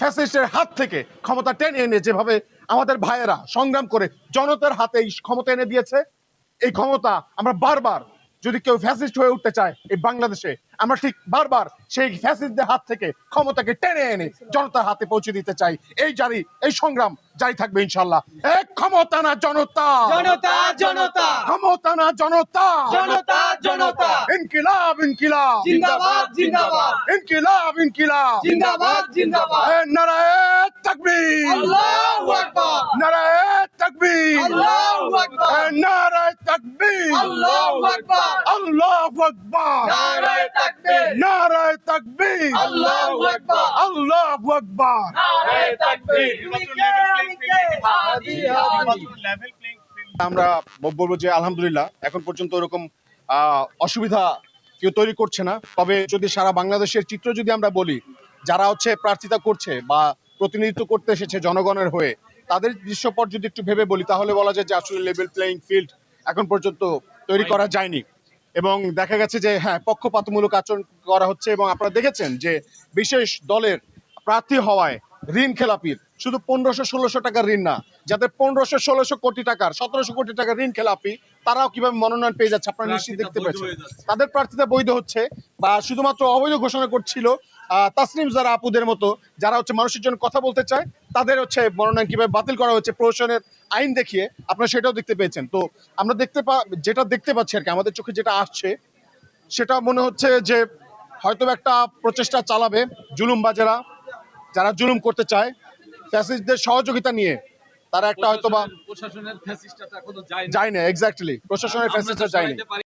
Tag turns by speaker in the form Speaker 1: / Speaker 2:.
Speaker 1: ফ্যাসিস্টের হাত থেকে ক্ষমতা টেনে এনে যেভাবে আমাদের ভাইয়েরা সংগ্রাম করে জনতার হাতে এই ক্ষমতা এনে দিয়েছে, এই ক্ষমতা আমরা বারবার যদি কেউ ফ্যাসিস্ট হয়ে উঠতে চায় এই বাংলাদেশে, আমরা ঠিক বারবার সেই ফ্যাসিস্টদের হাত থেকে ক্ষমতাকে টেনে এনে জনতার হাতে পৌঁছে দিতে চাই। এই জারি, এই সংগ্রাম জারি থাকবে ইনশাল্লাহ। এক ক্ষমতা না জনতা।
Speaker 2: জনতা জনতা।
Speaker 1: ক্ষমতা না জনতা?
Speaker 2: জনতা জনতা।
Speaker 1: ইনকিলাব ইনকিলাব।
Speaker 2: জিন্দাবাদ জিন্দাবাদ।
Speaker 1: ইনকিলাব ইনকিলাব।
Speaker 2: জিন্দাবাদ জিন্দাবাদ।
Speaker 1: নারায়ে তাকবীর।
Speaker 2: আল্লাহু আকবার।
Speaker 1: নারায়ে তাকবীর।
Speaker 2: আল্লাহু আকবার।
Speaker 1: নারায়ে তাকবীর।
Speaker 2: আল্লাহু আকবার।
Speaker 1: আল্লাহু আকবার।
Speaker 2: নারায়ে তাকবীর।
Speaker 1: নারায়ে তাকবীর।
Speaker 2: আল্লাহু আকবার।
Speaker 1: আল্লাহু আকবার।
Speaker 2: নারায়ে তাকবীর। হাদি হাদি
Speaker 1: আমরা বলব যে আলহামদুলিল্লাহ, এখন পর্যন্ত ওরকম অসুবিধা কেউ তৈরি করছে না। তবে যদি সারা বাংলাদেশের চিত্র যদি আমরা বলি, যারা হচ্ছে প্রার্থিতা করছে বা প্রতিনিধিত্ব করতে এসেছে জনগণের হয়ে, তাদের দৃশ্যপট যদি একটু ভেবে বলি, তাহলে বলা যায় যে আসলে লেভেল প্লেইং ফিল্ড এখন পর্যন্ত তৈরি করা যায়নি। এবং দেখা গেছে যে হ্যাঁ পক্ষপাতমূলক আচরণ করা হচ্ছে এবং আপনারা দেখেছেন যে বিশেষ দলের প্রার্থী হওয়ায় ঋণ খেলাপির শুধু পনেরোশো ষোলোশো টাকার ঋণ না যাদের পনেরোশো ষোলোশো কোটি টাকার সতেরোশো কোটি টাকার ঋণ খেলাপি তারাও কীভাবে মনোনয়ন পেয়ে যাচ্ছে আপনারা নিশ্চিত দেখতে পাচ্ছেন তাদের প্রার্থীতা বৈধ হচ্ছে বা শুধুমাত্র অবৈধ ঘোষণা করছিল আহ, তাসনিম যারা আপুদের মতো যারা হচ্ছে মানুষের জন্য কথা বলতে চায় তাদের হচ্ছে মনোনয়ন কীভাবে বাতিল করা হচ্ছে প্রশাসনের আইন দেখিয়ে আপনারা সেটাও দেখতে পেয়েছেন। তো আমরা দেখতে পা যেটা দেখতে পাচ্ছি আর কি আমাদের চোখে যেটা আসছে সেটা মনে হচ্ছে যে হয়তো একটা প্রচেষ্টা চালাবে জুলুমবাজেরা যারা জুলুম করতে চায় ফ্যাসিস্টদের সহযোগিতা নিয়ে তারা একটা হয়তো বা
Speaker 3: প্রশাসনের ফ্যাসিস্টটা এখনও যায়
Speaker 1: যায় না এক্স্যাক্টলি প্রশাসনের ফ্যাসিস্টরা যায়নি।